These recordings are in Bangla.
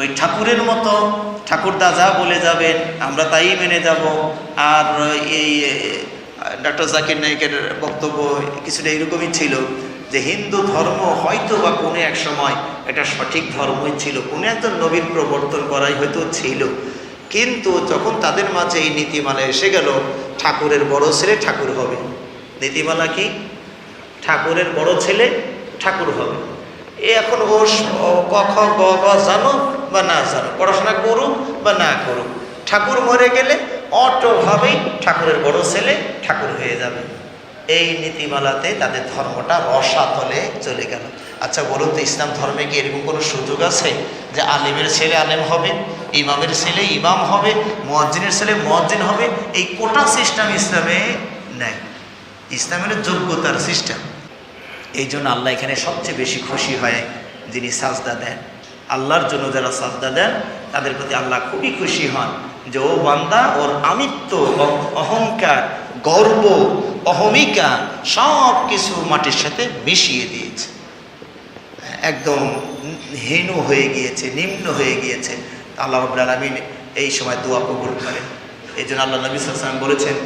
ওই ঠাকুরের মতো ঠাকুরদা যা বলে যাবেন, আমরা তাই মেনে যাব। আর এই ডক্টর জাকির নাইকের বক্তব্য কিছুটা এরকমই ছিল যে হিন্দু ধর্ম হয়তো বা কোনো এক সময় এটা সঠিক ধর্মই ছিল, কোনো একজন নবীর প্রবর্তন করাই হয়তো ছিল। কিন্তু যখন তাদের মাঝে এই নীতিমালা এসে গেল, ঠাকুরের বড় ছেলে ঠাকুর হবে। নীতিমালা কি? ঠাকুরের বড় ছেলে ঠাকুর হবে। এখন ও, ক, খ গ, জানো? বা না জানো। পড়াশোনা করুক বা না করুক। ঠাকুর মরে গেলে অটোভাবেই ঠাকুরের বড় ছেলে ঠাকুর হয়ে যাবে। এই নীতিমালাতে তাদের ধর্মটা রসাতলে চলে গেল। আচ্ছা বলুন তো, ইসলাম ধর্মে কি এরকম কোনো সুযোগ আছে যে আলিমের ছেলে আলেম হবে, ইমামের ছেলে ইমাম হবে, মুয়াজ্জিনের ছেলে মুয়াজ্জিন হবে? এই কোটা সিস্টেম ইসলামে নেই। ইসলামের যোগ্যতার সিস্টেম। এই জন্য আল্লাহ এখানে সবচেয়ে বেশি খুশি হয় যিনি সাজদা দেন। আল্লাহর জন্য যারা সাজদা দেন, তাদের প্রতি আল্লাহ খুবই খুশি হন যে, ও বান্দা, ওর আমিত্ব, অহংকার, গর্ব, অহমিকা সব কিছু মাটির সাথে মিশিয়ে দিয়েছে। একদম হীন হয়ে গিয়েছে, নিম্ন হয়ে গিয়েছে। আল্লাহ রবুল আলমিন এই সময় দোয়া কবুল করেন। এই জন্য আল্লাহ নবী সাল্লাম বলেছেন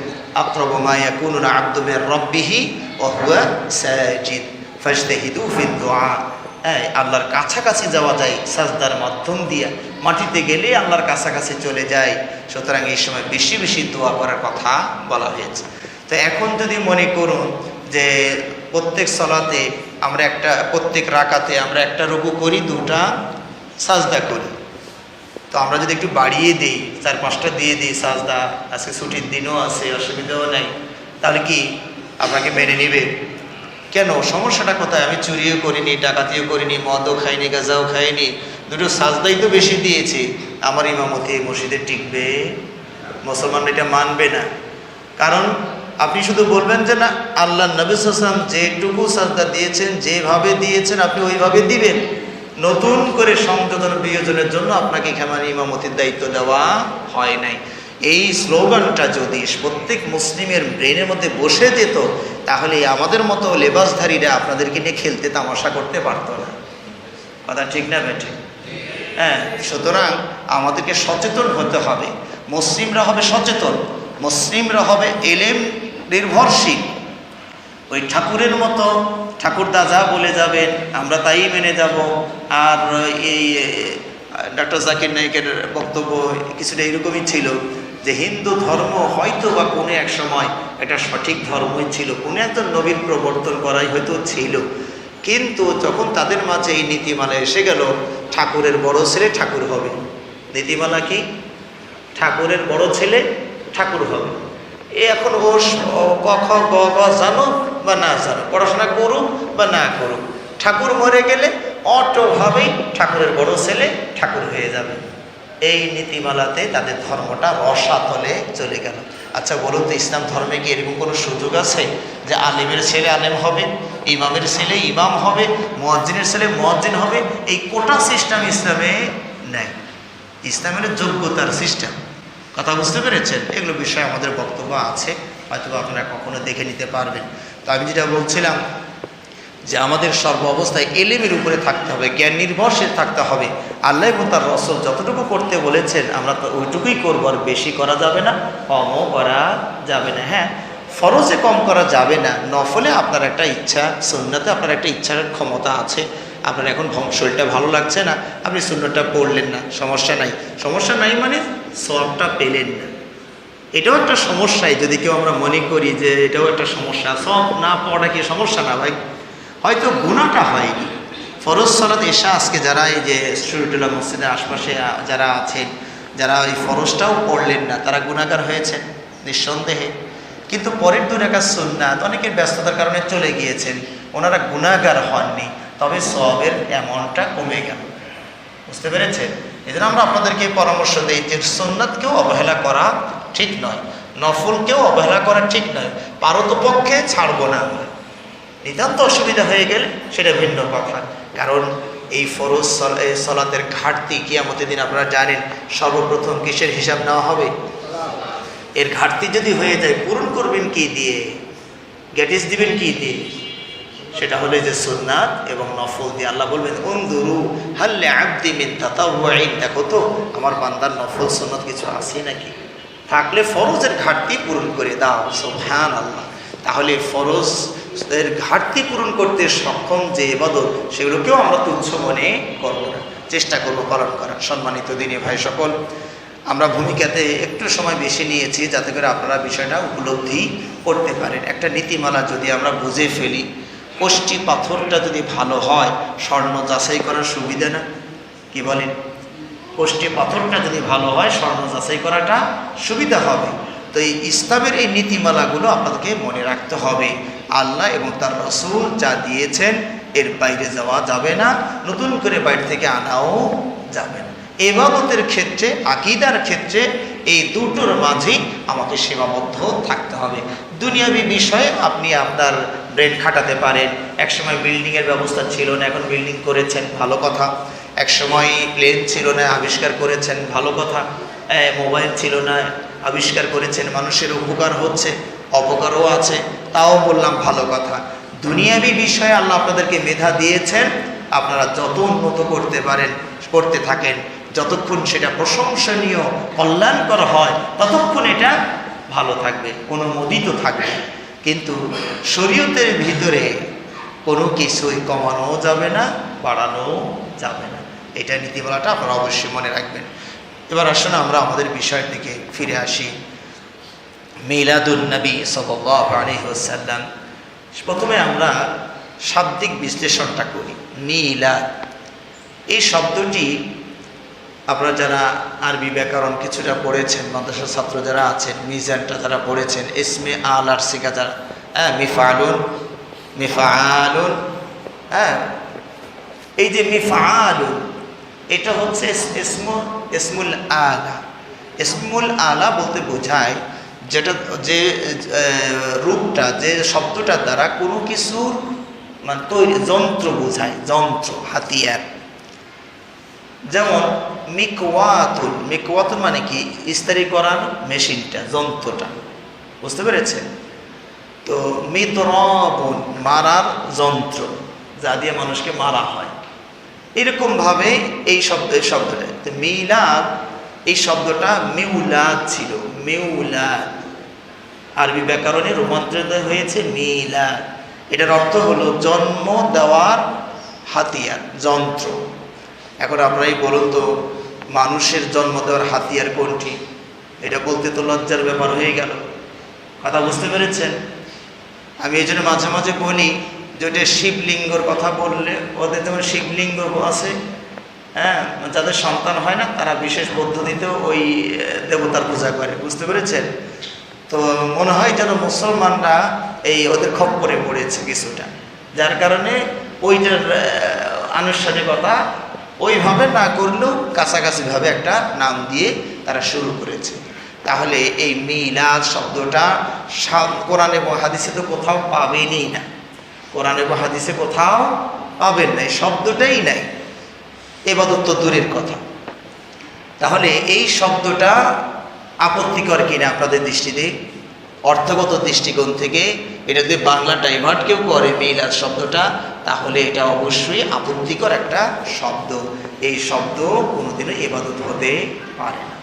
আক্রমায়া কুন আব্দুমের রব্বিহি ও হুয়া সাজিদ, ফাজতাহিদু ফিদ দোয়া। হ্যাঁ আল্লাহর কাছাকাছি যাওয়া যায় সাজদার মাধ্যম দিয়ে। মাটিতে গেলে আল্লাহর কাছাকাছি চলে যায়। সুতরাং এই সময় বেশি বেশি দোয়া করার কথা বলা হয়েছে। তো এখন যদি মনে করুন যে প্রত্যেক সলাতে আমরা একটা, প্রত্যেক রাকাতে আমরা একটা রুকু করি, দুটা সাজদা করি। তো আমরা যদি একটু বাড়িয়ে দিই, চার পাঁচটা দিয়ে দিই সাজদা, আজকে ছুটির দিনও আছে, অসুবিধাও নাই, তাহলে কি আপনাকে মেনে নিবে? কেন? সমস্যাটা কোথায়? আমি চুরিও করিনি, ডাকাতিও করিনি, মদও খাইনি, গাঁজাও খাইনি, দুটো সাজদাই তো বেশি দিয়েছি। আমার ইমামতি এই মসজিদে টিকবে? মুসলমান এটা মানবে না। কারণ আপনি শুধু বলবেন যে না, আল্লাহ নবী সাল্লাম যেটুকু সাজদা দিয়েছেন, যেভাবে দিয়েছেন, আপনি ওইভাবে দিবেন। নতুন করে সংযোজন বিয়োজনের জন্য আপনাকে এখানে ইমামতির দায়িত্ব দেওয়া হয় নাই। এই স্লোগানটা যদি প্রত্যেক মুসলিমের ব্রেনের মধ্যে বসে যেত তাহলে আমাদের মতো লেবাসধারীরা আপনাদেরকে নিয়ে খেলতে তামাশা করতে পারতো না। কথা ঠিক না বেঠে? হ্যাঁ সুতরাং আমাদেরকে সচেতন হতে হবে। মুসলিমরা হবে সচেতন। মুসলিমরা হবে এলেম নির্ভরশীল। ওই ঠাকুরের মতো ঠাকুরদা যা বলে যাবেন, আমরা তাই মেনে যাব। আর এই ডক্টর জাকির নাইকের বক্তব্য কিছুটা এরকমই ছিল যে হিন্দু ধর্ম হয়তো বা কোনো এক সময় এটা সঠিক ধর্মই ছিল। কোনো একজন নবীর প্রবর্তন করাই হয়তো ছিল। কিন্তু যখন তাদের মাঝে এই নীতিমালা এসে গেল, ঠাকুরের বড় ছেলে ঠাকুর হবে। নীতিমালা কি? ঠাকুরের বড় ছেলে ঠাকুর হবে। এ এখন ও স- ও ক, খ, গ গ জানো বা না জানো? পড়াশোনা করুক বা না করুক। ঠাকুর মরে গেলে অটোভাবেই ঠাকুরের বড় ছেলে ঠাকুর হয়ে যাবে। এই নীতিমালাতে তাদের ধর্মটা রসাতলে চলে গেল। আচ্ছা বলুন তো, ইসলাম ধর্মে কি এরকম কোনো সুযোগ আছে যে আলিমের ছেলে আলেম হবে, ইমামের ছেলে ইমাম হবে, মুয়াজ্জিনের ছেলে মুয়াজ্জিন হবে? এই কোটা সিস্টেম ইসলামে নেয় ইসলামের যোগ্যতার সিস্টেম। কথা বুঝতে পেরেছেন? এগুলো বিষয়ে আমাদের বক্তব্য আছে হয়তো আপনারা কখনো দেখে নিতে পারবেন। তো আমি যেটা বলছিলাম যে আমাদের সর্ব অবস্থায় এলেমের উপরে থাকতে হবে, জ্ঞান নির্ভরশীল থাকতে হবে। আল্লাহ এবং তার রসল যতটুকু করতে বলেছেন, আমরা তো ওইটুকুই করব, আর বেশি করা যাবে না, কমও করা যাবে না। হ্যাঁ ফরজে কম করা যাবে না, নফলে আপনার একটা ইচ্ছা, সুন্নাতে আপনার একটা ইচ্ছার ক্ষমতা আছে, আপনার এখন শরীরটা ভালো লাগছে না, আপনি শূন্যটা পড়লেন না, সমস্যা নাই। সমস্যা নাই মানে সবটা পেলেন না। এটাও একটা সমস্যাই, যদি কেউ আমরা মনে করি যে এটাও একটা সমস্যা সব না পড়া কি সমস্যা না ভাই হয়তো গুণাটা হয়নি। ফরজ সলাত এশা আজকে যারা এই যে শরীরুল্লাহ মসজিদের আশপাশে যারা আছেন, যারা ওই ফরজটাও পড়লেন না, তারা গুণাগার হয়েছেন, নিঃসন্দেহে। কিন্তু পরের দু রেখা সুন্নাত, অনেকের ব্যস্ততার কারণে চলে গিয়েছেন, ওনারা গুণাগার হননি, তবে সবের অ্যামাউন্টটা কমে গেল। বুঝতে পেরেছেন? এই জন্য আমরা আপনাদেরকে পরামর্শ দিই যে সুন্নাতকেও অবহেলা করা ঠিক নয়, নফলকেও অবহেলা করা ঠিক নয়। পারতপক্ষে ছাড়বো না আমরা। নিতান্ত অসুবিধা হয়ে গেলে সেটা ভিন্ন কথা। কারণ এই ফরজ সলাতের ঘাটতি কিয়ামতের দিন আপনারা জানেন, সর্বপ্রথম কিসের হিসাব নেওয়া হবে? এর ঘাটতি যদি হয়ে যায়, পূরণ করবেন কি দিয়ে? গ্যাটিস দিবেন কি দিয়ে? সেটা হলে যে সুন্নাত এবং নফল দিয়ে আল্লাহ বলবেন উন্দুরু হাল্লে আব্দি মিন তাতাওয়াইন দেখো তো, আমার বান্দার নফল সুন্নত কিছু আছে নাকি? থাকলে ফরজের ঘাটতি পূরণ করে দাও সুবহান আল্লাহ তাহলে ফরজ এর ঘাটতি পূরণ করতে সক্ষম যে এবাদত, সেগুলোকেও আমরা তুচ্ছ মনে করব না। চেষ্টা করব পালন করার। সম্মানিত দিনে ভাই সকল, আমরা ভূমিকাতে একটু সময় বেশি নিয়েছি যাতে করে আপনারা বিষয়টা উপলব্ধি করতে পারেন। একটা নীতিমালা যদি আমরা বুঝে ফেলি কোষ্টি পাথরটা যদি ভালো হয়, স্বর্ণ যাচাই করার সুবিধা না? কি বলেন? কোষ্টি পাথরটা যদি ভালো হয়, স্বর্ণ যাচাই করাটা সুবিধা হবে। তো এই ইসলামের এই নীতিমালাগুলো আপনাদেরকে মনে রাখতে হবে। আল্লাহ এবং তার রসুল যা দিয়েছেন, এর বাইরে যাওয়া যাবে না, নতুন করে বাইরে থেকে আনাও যাবে না। এবাদতের ক্ষেত্রে, আকিদার ক্ষেত্রে এই দুটোর মাঝেই আমাকে সীমাবদ্ধ থাকতে হবে। দুনিয়াবি বিষয়ে আপনি আপনার ব্রেন খাটাতে পারেন। একসময় বিল্ডিংয়ের ব্যবস্থা ছিল না, এখন বিল্ডিং করেছেন, ভালো কথা। একসময় প্লেন ছিল না, আবিষ্কার করেছেন, ভালো কথা। মোবাইল ছিল না, আবিষ্কার করেছেন, মানুষের উপকার হচ্ছে, অপকারও আছে। তাও বললাম ভালো কথা। দুনিয়াবি বিষয়ে আল্লাহ আপনাদেরকে মেধা দিয়েছেন, আপনারা যত উন্নত করতে পারেন, করতে থাকেন, যতক্ষণ সেটা প্রশংসনীয়, কল্যাণকর হয়, ততক্ষণ এটা ভালো থাকবে, কোনো মোদিত থাকবে কিন্তু শরীয়তের ভিতরে কোনো কিছুই কমানোও যাবে না, বাড়ানোও যাবে না। এটা নীতিমালাটা আপনারা অবশ্যই মনে রাখবেন। এবার আসলে আমরা আমাদের বিষয়ের দিকে ফিরে আসি। মিলাদুল নবী আলহিহসাল্লাম প্রথমে আমরা শাব্দিক বিশ্লেষণটা করি। মিলাদ। এই শব্দটি আপনারা যারা আরবি ব্যাকরণ কিছুটা পড়েছেন, মাদ্রাসার ছাত্র যারা আছেন, মিজানটা যারা পড়েছেন, ইসমে আল আর শিকা যারা হ্যাঁ মিফালুন মিফালুন হ্যাঁ এই যে মিফালুন এটা হচ্ছে ইসমু, ইসমুল আলা। ইসমুল আলা বলতে বোঝায় যেটা যে রূপটা, যে শব্দটার দ্বারা কোনো কিছুর মানে তৈরি, যন্ত্র বোঝায়, যন্ত্র, হাতিয়ার। যেমন মিকওয়াতুল মিকওয়াতুল মানে কি? ইস্তারি করার মেশিনটা, যন্ত্রটা। বুঝতে পেরেছেন তো মিতরবন, মারার যন্ত্র, যা দিয়ে মানুষকে মারা হয়। এরকমভাবে এই শব্দ শব্দটা মিলাদ, এই শব্দটা মিউলাদ ছিল, মিউলাদ। আরবি ব্যাকরণে রূপান্তরিত হয়েছে মিলা। এটার অর্থ হলো জন্ম দেওয়ার হাতিয়ার, যন্ত্র। এখন আপনারাই বলুন তো, মানুষের জন্ম দেওয়ার হাতিয়ার কোনটি? এটা বলতে তো লজ্জার ব্যাপার হয়ে গেল। কথা বুঝতে পেরেছেন? আমি এই জন্য মাঝে মাঝে বলি যে ওটা শিবলিঙ্গর কথা বললে ওদের যেমন শিবলিঙ্গ আছে হ্যাঁ যাদের সন্তান হয় না, তারা বিশেষ পদ্ধতিতেও ওই দেবতার পূজা করে। বুঝতে পেরেছেন? তো মনে হয় যেন মুসলমানরা এই ওদের খপ্পরে পড়েছে কিছুটা। যার কারণে ওইটার আনুষ্ঠানিকতা ওইভাবে না করলেও কাছাকাছিভাবে একটা নাম দিয়ে তারা শুরু করেছে। তাহলে এই মিলাদ শব্দটা কোরআন এবং হাদিসে তো কোথাও পাবেনই না। কোরআন এবং হাদিসে কোথাও পাবেন না, এই শব্দটাই নাই। এবাদত তো দূরের কথা। তাহলে এই শব্দটা আপত্তিকর কিনা আপনাদের দৃষ্টিতে? অর্থগত দৃষ্টিকোণ থেকে এটা যদি বাংলা ডাইভার্ট কেউ করে মিলাদ শব্দটা, তাহলে এটা অবশ্যই আপত্তিকর একটা শব্দ। এই শব্দ কোনোদিনও এবাদত হতে পারে না।